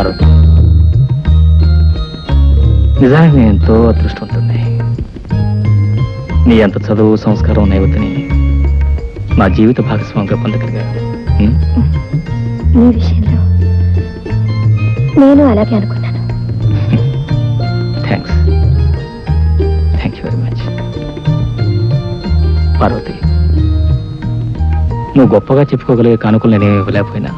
పార్వతి నిజానికి నేను ఎంతో అదృష్టవంతుంది నీ అంత చదువు సంస్కారం ఉన్న యువతిని నా జీవిత భాగస్వామిగా పొందగలిగాను? నీ విషయంలో నేను అలాగే అనుకున్నాను. Thanks thank you very much Parvati నువ్వు గొప్పగా చెప్పుకోగలిగే కానుకలు నేనేమి ఇవ్వలేకపోయినా.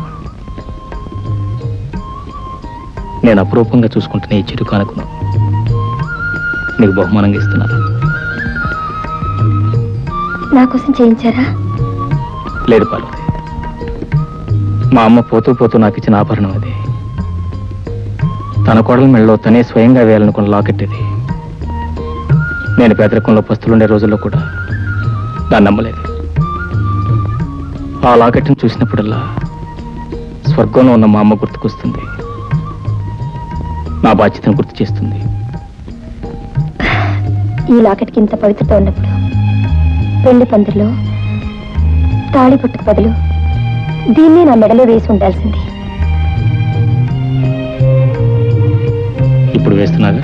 నేను అపురూపంగా చూసుకుంటున్న ఈ చిరు కానుకను నీకు బహుమానంగా ఇస్తున్నాను. నా కోసం చేయించారా? లేదు పార్వతి. మా అమ్మ పోతూ పోతూ నాకు ఇచ్చిన ఆభరణం అది. తన కోడల మెళ్ళలో తనే స్వయంగా వేయాలనుకున్న లాకెట్ ఇది. నేను పేదరికంలో పస్తులుండే రోజుల్లో కూడా దాన్ని నమ్మలేదు. ఆ లాకెట్ని చూసినప్పుడల్లా స్వర్గంలో ఉన్న మా అమ్మ గుర్తుకొస్తుంది. నా బాధ్యతను గుర్తు చేస్తుంది. ఈ లాకెట్కి ఇంత పవిత్రత ఉన్నప్పుడు పెళ్ళి పందిరిలో తాళి పట్టుకు బదులు దీన్ని నా మెడలో వేసి ఉండాల్సింది. ఇప్పుడు వేస్తున్నాగా?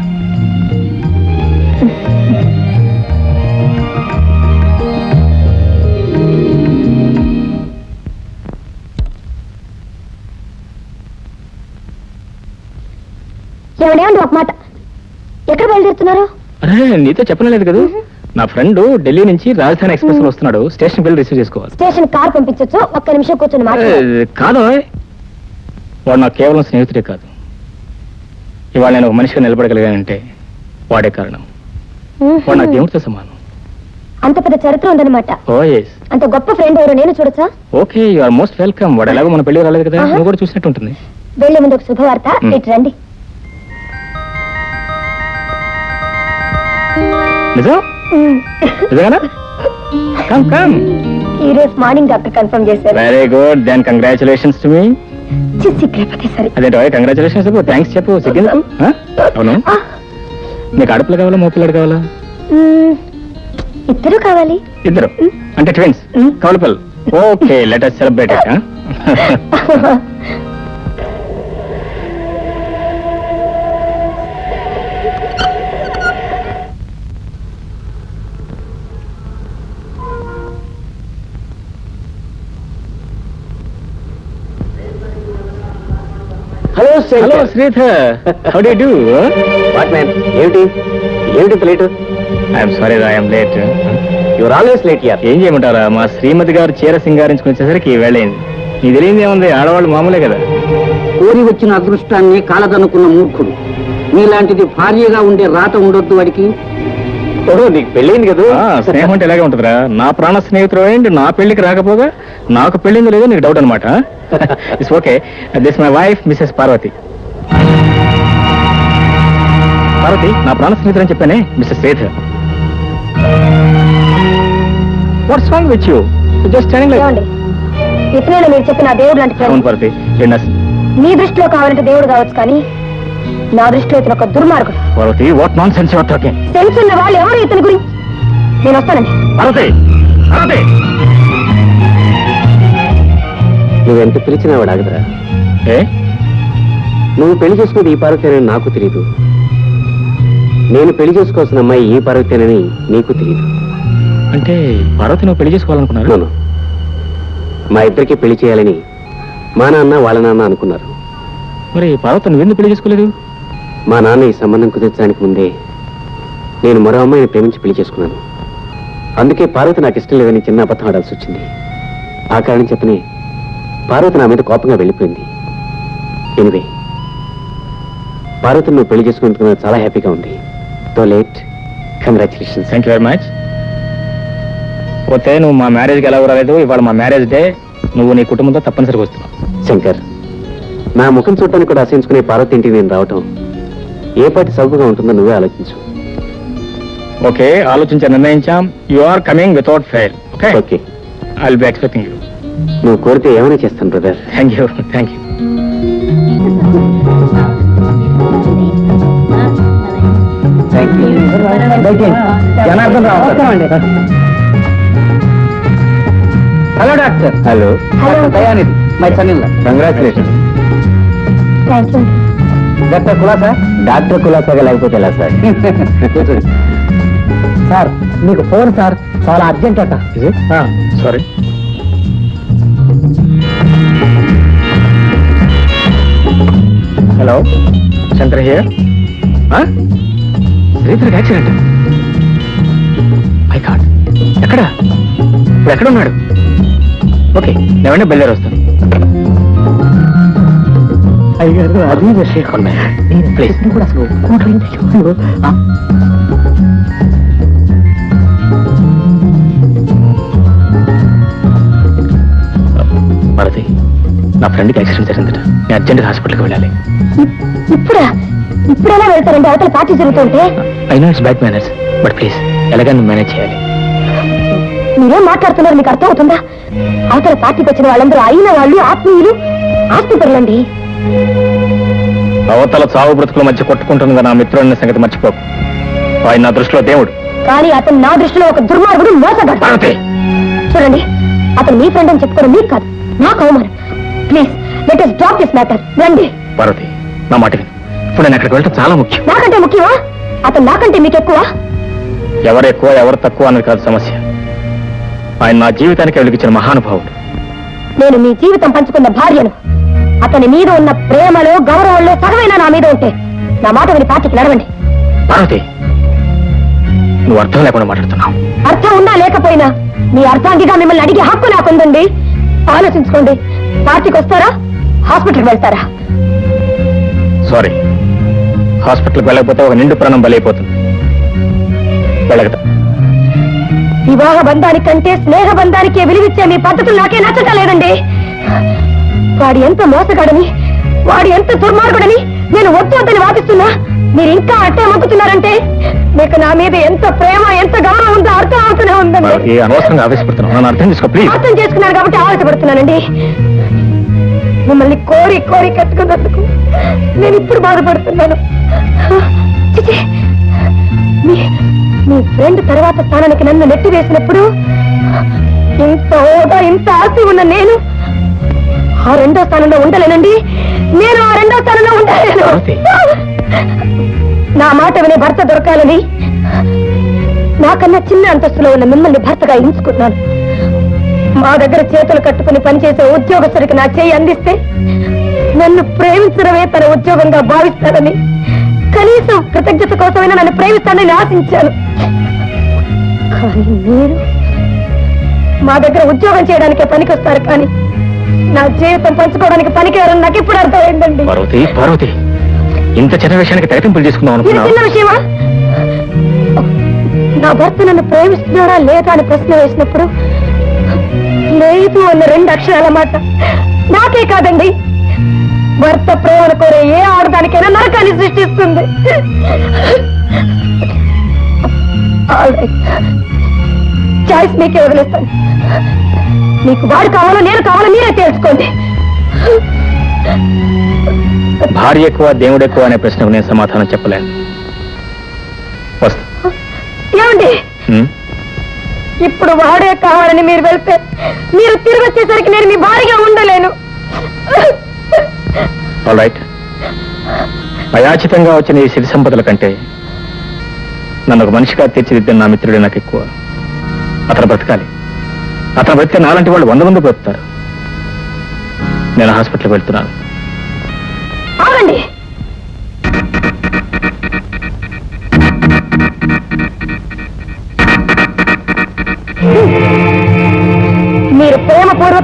నీతో చెప్పలేదు కదా. నా ఫ్రెండ్ ఢిల్లీ నుంచి రాజధాని ఎక్స్ప్రెస్లో వస్తున్నాడు. స్టేషన్ బిల్ రిసీవ్ చేసుకోవాలి. స్టేషన్ కార్ పంపించొచ్చు. ఒక్క నిమిషం కూర్చొని ఏ, మాట్లాడారు కాదు వాడు నాకు కేవలం స్నేహితుడే కాదు. ఇవాళ నేను ఒక మనిషిగా నిలబడగలిగానంటే వాడే కారణం. వాడు నా దేవుడితో సమానం. అంత పెద్ద చరిత్ర ఉందన్నమాట. ఓ ఎస్ అంత గొప్ప ఫ్రెండ్ ఎవరు నేను చూడొచ్చా? Okay you are most welcome వాడు ఎలాగో మన పెళ్ళి రాలేదు కదా. నువ్వు కూడా చూసినట్టు ఉంటుంది. వెళ్ళే ముందు ఒక శుభవార్త. ఇటు రండి. నిజం? నిజంగానా? కమ్ కమ్ ఈ రోజు మార్నింగ్ డాక్టర్ కన్ఫర్మ్ చేశారు. Very good then congratulations to me సిగ్గిపోతే సరే. అదేంటో కంగ్రాచులేషన్స్ చెప్పు. థ్యాంక్స్ చెప్పు. సిగ్గిందుకు ఆ? అవును. ఆ, నీకు ఆడపిల్ల కావాలా మో పిల్లడు కావాలా? మ్, ఇద్దరు కావాలి. ఇద్దరు? అంటే ట్విన్స్ మ్. కవలపల్ okay let us celebrate hello Sridhar how do do what man ఏమిటి ఏమిటి late I'm sorry I'm late your always late యార్ ఏం చేయమంటారా? మా శ్రీమతి గారు చీర సింగారించుకుని వచ్చేసరికి వేళైంది నీకు తెలియదు ఏముంది? ఆడవాళ్ళు మామూలే కదా. కోరి వచ్చిన అదృష్టాన్ని కాలదనుకున్న మూర్ఖుడు. నీలాంటిది భార్యగా ఉండే రాత ఉండొద్దు వాడికి. నీకు పెళ్ళైంది కదా. స్నేహం అంటే ఎలాగే ఉంటుందిరా? నా ప్రాణ స్నేహితుడు నా పెళ్ళికి రాకపోగా నాకు పెళ్ళింది లేదో నీకు డౌట్ అనమాట it's okay this my wife Mrs Parvati Parvati నా ప్రాణ స్నేహితుడు అని చెప్పానే mister Sridhar what's wrong with you just standing like మీరు చెప్పిన దేవుడు లాంటి అవును పార్వతి. మీ దృష్టిలో కావాలంటే దేవుడు కావచ్చు కానీ నా దృష్టిలో ఇతను ఒక దుర్మార్గుడు. Parvati what non sense your talking sense ఉన్న వాళ్ళు ఎవరు ఇతని గురించి? నేను వస్తానండి. పార్వతి పార్వతి! నువ్వెంత పిలిచినా వాడు ఆగదురా ఏ? నువ్వు పెళ్ళి చేసుకునేది ఈ పార్వతేనని నాకు తెలియదు నేను పెళ్ళి చేసుకోవాల్సిన అమ్మాయి ఈ పార్వతేనని నీకు తెలియదు అంటే పార్వతి నువ్వు పెళ్ళి చేసుకోవాలనుకున్నారు? నన్ను మా ఇద్దరికి పెళ్ళి చేయాలని మా నాన్న వాళ్ళ నాన్న అనుకున్నారు. మరి పార్వతి నువ్వెందుకు పెళ్ళి చేసుకోలేదు? మా నాన్న ఈ సంబంధం కుదిర్చడానికి ముందే నేను మరో అమ్మాయిని ప్రేమించి పెళ్ళి చేసుకున్నాను. అందుకే పార్వతి నాకు ఇష్టం లేదని చిన్న అబద్ధం ఆడాల్సి వచ్చింది. ఆ కారణం చెప్పని పార్వతి నా మీద కోపంగా వెళ్ళిపోయింది. ఎనివే పార్వతిని నువ్వు పెళ్ళి చేసుకున్నందుకు నాకు చాలా హ్యాపీగా ఉంది. తో late congratulations thank you very much పోతే నువ్వు మా మ్యారేజ్కి ఎలా రాలేదు? ఇవాళ మా మ్యారేజ్ డే నువ్వు నీ కుటుంబంతో తప్పనిసరిగా వస్తున్నావు. శంకర్ నా ముఖం చూడటానికి కూడా అసహించుకునే పార్వతి ఇంటికి నేను రావటం ఏ పాటి సౌకర్యంగా ఉంటుందో నువ్వే ఆలోచించు. ఓకే ఆలోచించా నిర్ణయించాం. You are coming without fail okay okay I will be expecting you నువ్వు కోరితే ఏమైనా చేస్తాను brother thank you thank you Janardhan Rao hello doctor hello hello Dayanidhi my son congratulation doctor కులాసా doctor కులాసాగా లేకపోతే ఎలా సార్? సార్ మీకు phone sir చాలా urgent అట. సారీ హలో శంకర్ హియర్ శ్రీధర్కి యాక్సిడెంట్ మై గాడ్ ఎక్కడ? ఇప్పుడు ఎక్కడ ఉన్నాడు? ఓకే నేను వెంటనే బయలుదేరి వస్తాను. అయ్యారు అది విషయం ప్లీజ్ కూడా అసలు కూతురు భారతి నా ఫ్రెండ్కి యాక్సిడెంట్ జరిగిందట. నేను అర్జెంట్గా హాస్పిటల్కి వెళ్ళాలి. ఇప్పుడా? ఇప్పుడెలా వెళ్తారండి? అవతల పార్టీ జరుగుతుంటే I know it's bad manners but please ఎలాగైనా మేనేజ్ చేయాలి. మీరేం మాట్లాడుతున్నారు? మీకు అర్థం అవుతుందా అవతల పార్టీకి వచ్చిన వాళ్ళందరూ అయిన వాళ్ళు ఆత్మీయులు ఆస్తిపరులండి. అవతల చావు బ్రతుకుల మధ్య కొట్టుకుంటుంది నా మిత్రుడిన సంగతి మర్చిపోకు ఆయన నా దృష్టిలో దేవుడు. కానీ అతను నా దృష్టిలో ఒక దుర్మార్గుడు మోసగాడు. భారతి చూడండి అతను మీ ఫ్రెండ్ అని చెప్పుకోవడం మీకు కాదు నాకు అవమానం. Please let us drop this matter రండి. భారతి నా మాట విను. ఇప్పుడు నేను అక్కడికి వెళ్ళటం చాలా ముఖ్యం. నాకంటే ముఖ్యమా? అతను నాకంటే మీకు ఎక్కువ? ఎవరు ఎక్కువ ఎవరు తక్కువ అనేది కాదు సమస్య. ఆయన నా జీవితానికి వెలిగించిన మహానుభావుడు. నేను మీ జీవితం పంచుకున్న భార్యను. అతని మీద ఉన్న ప్రేమలో గౌరవంలో సగమైనా నా మీద ఉంటే నా మాట విని పార్టీకి నడవండి. భారతి నువ్వు అర్థం లేకుండా మాట్లాడుతున్నావు. అర్థం ఉన్నా లేకపోయినా మీ అర్థాంగిగా మిమ్మల్ని అడిగే హక్కు నాకుందండి. ఆలోచించుకోండి. పార్టీకి వస్తారా? హాస్పిటల్కి వెళ్తారా? సారీ. హాస్పిటల్కి వెళ్ళకపోతే ఒక నిండు ప్రాణం బలైపోతుంది. వెళ్ళగదా వివాహ బంధానికంటే స్నేహ బంధానికే విలువిచ్చే మీ పద్ధతులు నాకే నచ్చటం లేదండి. వాడు ఎంత మోసగాడని వాడు ఎంత దుర్మార్గుడని నేను వద్దు వద్దని వాదిస్తున్నా. మీరు ఇంకా అట్టే మొక్కుతున్నారంటే మీకు నా మీద ఎంత ప్రేమ ఎంత గౌరవం ఉందో అర్థం అవుతూనే ఉందండి. అనవసరంగా ఆవేశపడుతున్నావు? నన్ను అర్థం చేసుకో ప్లీజ్ అర్థం చేసుకున్నాను కాబట్టి ఆవేశపడుతున్నానండి. మిమ్మల్ని కోరి కోరి కట్టుకున్నందుకు నేను ఇప్పుడు బాధపడుతున్నాను. మీ ఫ్రెండ్ తర్వాత స్థానానికి నన్ను నెట్టి వేసినప్పుడు ఇంత హోదా ఇంత ఆస్తి ఉన్న నేను ఆ రెండో స్థానంలో ఉండలేనండి. నేను ఆ రెండో స్థానంలో ఉండలేను. నా మాట వినే భర్త దొరకాలని నాకన్నా చిన్న అంతస్తులో ఉన్న మిమ్మల్ని భర్తగా ఎంచుకున్నాను. మా దగ్గర చేతులు కట్టుకుని పనిచేసే ఉద్యోగస్తుడికి నా చేయి అందిస్తే నన్ను ప్రేమించడమే తన ఉద్యోగంగా భావిస్తానని కనీసం కృతజ్ఞత కోసమైనా నన్ను ప్రేమిస్తానని ఆశించాను. కానీ మీరు మా దగ్గర ఉద్యోగం చేయడానికే పనికొస్తారు కానీ నా జీవితం పంచుకోవడానికి పనికిరారని నాకు ఇప్పుడు అర్థమైందండి. పార్వతి పార్వతి ఇంత చిన్న విషయానికి తెగతింపులు చేసుకుందాం చిన్న విషయమా? నా భర్త నన్ను ప్రేమిస్తున్నాడా లేదా అని ప్రశ్న వేసినప్పుడు లేదు అన్న రెండు అక్షరాల మాట. నాకే కాదండి. భర్త ప్రేమను కోరే ఏ ఆడదానికైనా నరకాన్ని సృష్టిస్తుంది. చాయిస్ మీకే వదిలేస్తాను. మీకు వాడు కావాలో నేను కావాలో మీరే తేల్చుకోండి. భార్య ఎక్కువ దేవుడు ఎక్కువ అనే ప్రశ్నకు నేను సమాధానం చెప్పలేను. వస్తా. ఏమండి? ఇప్పుడు వాడే కావాలని మీరు వెళ్తే మీరు తిరిగి వచ్చేసరికి నేను మీ భార్యగా ఉండలేను. రైట్ అయాచితంగా వచ్చిన ఈ సిరి సంపదల కంటే నన్ను ఒక మనిషిగా తీర్చిదిద్దిన నా మిత్రుడే నాకు ఎక్కువ. అతను బ్రతకాలి. అతను బ్రతికే నాలంటి వాళ్ళు వంద మంది బ్రతుకుతారు. నేను హాస్పిటల్కి వెళ్తున్నాను. ఆగండి.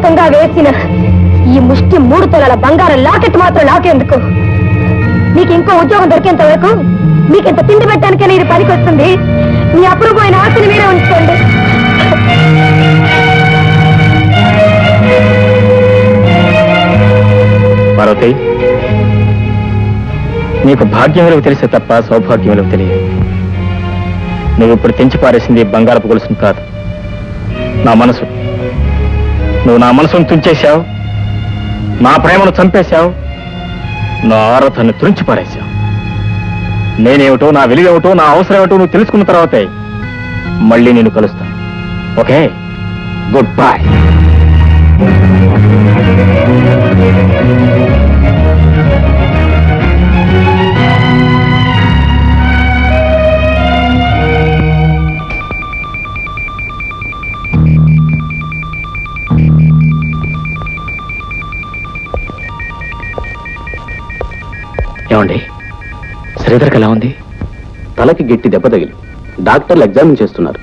ప్రేమపూర్వకంగా వేసిన ఈ ముష్టి మూడు తొలల బంగారం లాకెట్ మాత్రం లాకెందుకు మీకు ఇంకో ఉద్యోగం దొరికేంత వరకు మీకు ఇంత తిండి పెట్టడానికైనా ఇది పనికి వస్తుంది మీ అప్రూపమైన ఆశని మీరే ఉంచుకోండి. పార్వతి నీకు భాగ్యం విలువ తెలిసే తప్ప సౌభాగ్యం విలువ తెలియదు. నువ్వు ఇప్పుడు తెంచి పారేసింది బంగారపు గొలుసును కాదు. నా మనసు. నువ్వు నా మనసును తుంచేశావు. నా ప్రేమను చంపేశావు. నా ఆరాధనను తురించి పారేశావు నేనేమిటో నా విలువేమిటో నా అవసరం ఏమిటో నువ్వు తెలుసుకున్న తర్వాతే మళ్ళీ నేను కలుస్తాను. ఓకే? గుడ్ బై ఏమండి శ్రీధర్కి ఎలా ఉంది? తలకి గట్టి దెబ్బ తగిలి. డాక్టర్లు ఎగ్జామిన్ చేస్తున్నారు.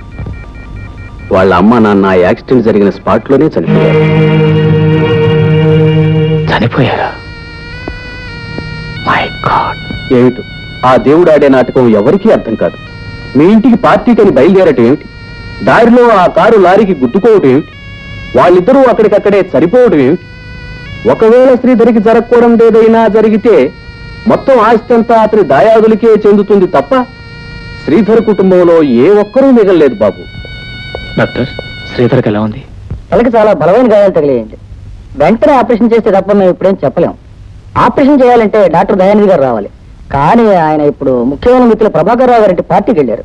వాళ్ళ అమ్మ నాన్న యాక్సిడెంట్ జరిగిన స్పాట్లోనే చనిపోయారు. చనిపోయారా? మై గాడ్ ఏమిటి? ఆ దేవుడు ఆడే నాటకం ఎవరికీ అర్థం కాదు. మీ ఇంటికి పార్టీకని బయలుదేరటం ఏమిటి? దారిలో ఆ కారు లారీకి గుద్దుకోవటం ఏమిటి? వాళ్ళిద్దరూ అక్కడికక్కడే సరిపోవటం ఏమిటి? ఒకవేళ శ్రీధరికి జరగకూడదు ఏదైనా జరిగితే మొత్తం ఆస్తి అంతా అతని దాయాదులకే చెందుతుంది తప్ప శ్రీధర్ కుటుంబంలో ఏ ఒక్కరూ మిగలలేదు బాబు. డాక్టర్ శ్రీధర్కి ఎలా ఉంది? తలకి చాలా బలమైన గాయాలు తగిలేయండి. వెంటనే ఆపరేషన్ చేస్తే తప్ప మేము ఇప్పుడేం చెప్పలేం. ఆపరేషన్ చేయాలంటే డాక్టర్ దయానిధి గారు రావాలి. కానీ ఆయన ఇప్పుడు ముఖ్యమైన మిత్రులు ప్రభాకర్ రావు గారి పార్టీకి వెళ్ళారు.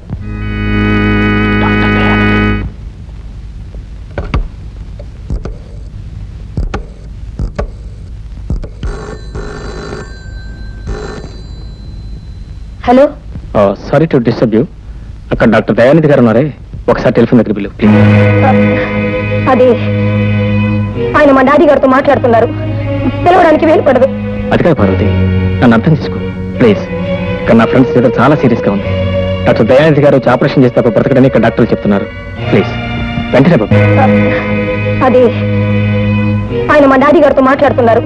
Hello. Sorry to disturb you. అక్కడ డాక్టర్ దయానిధి గారు ఉన్నారే. ఒకసారి టెలిఫోన్ దగ్గర బిల్లు ప్లీజ్. అది. ఆయన మా డాడీ గారితో మాట్లాడుతున్నారు. పిలవడానికి వీలు పడదు. అది కాదు పార్వతి నన్ను అర్థం చేసుకో ప్లీజ్. ఇక్కడ నా ఫ్రెండ్స్ ఏదో చాలా సీరియస్గా ఉంది. డాక్టర్ దయానిధి గారు వచ్చి ఆపరేషన్ చేస్తే అప్పుడు బ్రతకడని ఇక్కడ డాక్టర్లు చెప్తున్నారు. ప్లీజ్. వెంటనే బాబు అది. ఆయన మా డాడీ గారితో మాట్లాడుతున్నారు.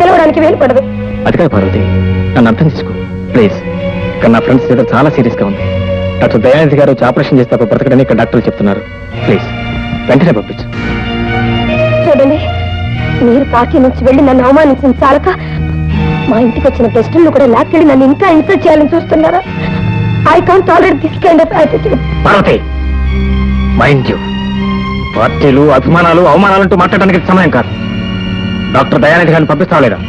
పిలవడానికి వీలు పడదు. అది కాదు పార్వతి నన్ను అర్థం చేసుకో ప్లీజ్. ఇక్కడ నా ఫ్రెండ్స్ ఏదో చాలా సీరియస్గా ఉంది. డాక్టర్ దయానిధి గారు వచ్చి ఆపరేషన్ చేస్తే అప్పుడు బ్రతకడని ఇక్కడ డాక్టర్లు చెప్తున్నారు. ప్లీజ్ వెంటనే పంపించు. చూడండి మీరు పార్టీ నుంచి వెళ్ళి నన్ను అవమానించిన చాలక మా ఇంటికి వచ్చిన గెస్టులను కూడా లాక్కెళ్ళి నన్ను ఇంకా ఇన్సల్ట్ చేయాలని చూస్తున్నారా? I can't tolerate this kind of attitude Parvati mind you పార్టీలు అభిమానాలు అవమానాలంటూ మాట్లాడడానికి సమయం కాదు. డాక్టర్ దయానిధి గారిని పంపిస్తావా లేదా?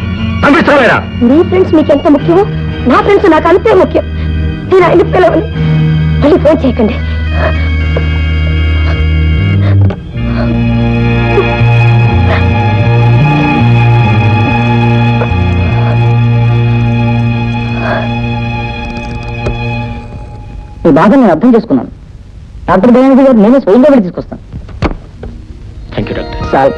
పంపిస్తావా లేదా? మీ ఫ్రెండ్స్ మీకు ఎంత ముఖ్యమో నా ఫ్రెండ్స్ నాకు అంతే ముఖ్యం. నేను ఆయన పిలవను. మళ్ళీ ఫోన్ చేయకండి. మీ బాధ నేను అర్థం చేసుకున్నాను. డాక్టర్ దయానిధి గారు నేనే స్వయంగా వెళ్ళి తీసుకొస్తాను. Thank you doctor. సార్